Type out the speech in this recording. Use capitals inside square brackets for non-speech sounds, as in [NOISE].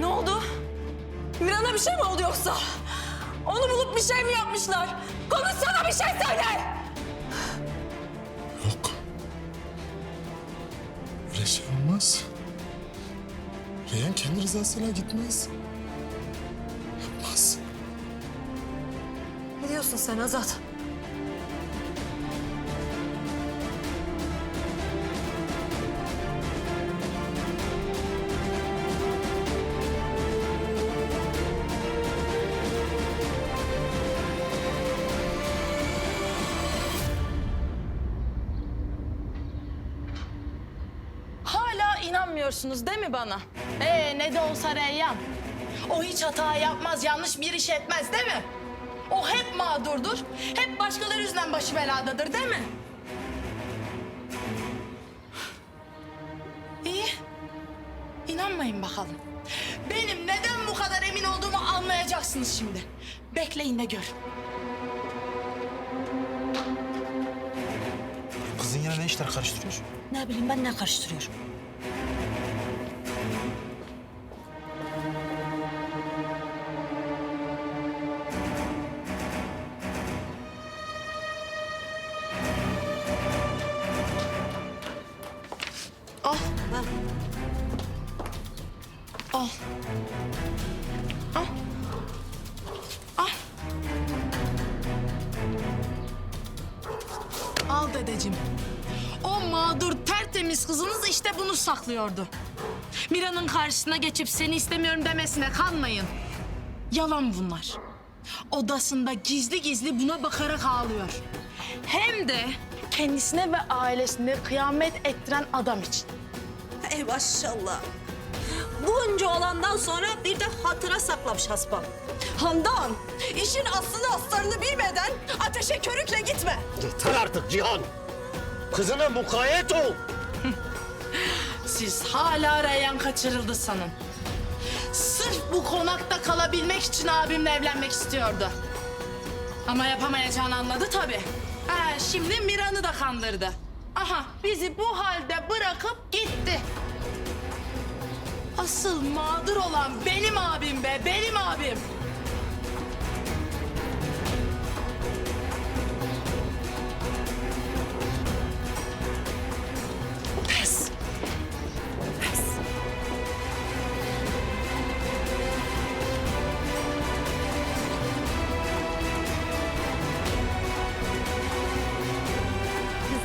Ne oldu? Miran'a bir şey mi oldu yoksa? Onu bulup bir şey mi yapmışlar? Konuşsana bir şey söyle! Yok. Öyle şey olmaz. Reyhan kendi rızasıyla gitmez. Yapmaz. Ne diyorsun sen Azat? İnanmıyorsunuz değil mi bana? Ee ne de olsa Reyyan. O hiç hata yapmaz, yanlış bir iş etmez değil mi? O hep mağdurdur, hep başkaları yüzünden başı beladadır değil mi? İyi. İnanmayın bakalım. Benim neden bu kadar emin olduğumu anlayacaksınız şimdi. Bekleyin de görün. Kızın yine ne işler karıştırıyor? Ne bileyim ben ne karıştırıyorum. Al. Al. Al. Al. Al dedeciğim. O mağdur tertemiz kızınız işte bunu saklıyordu. Mira'nın karşısına geçip seni istemiyorum demesine kanmayın. Yalan bunlar. Odasında gizli gizli buna bakarak ağlıyor. Hem de kendisine ve ailesine kıyamet ettiren adam için. Ey maşallah. Bunca olandan sonra bir de hatıra saklamış hasbam. Handan, işin aslını aslarını bilmeden ateşe körükle gitme. Yeter artık Cihan. Kızına mukayyet ol. [LAUGHS] Siz hala Reyhan kaçırıldı sanın. Sırf bu konakta kalabilmek için abimle evlenmek istiyordu. Ama yapamayacağını anladı tabii. Ha, şimdi Miran'ı da kandırdı. Aha bizi bu halde bırakıp gitti. Asıl mağdur olan benim abim be, benim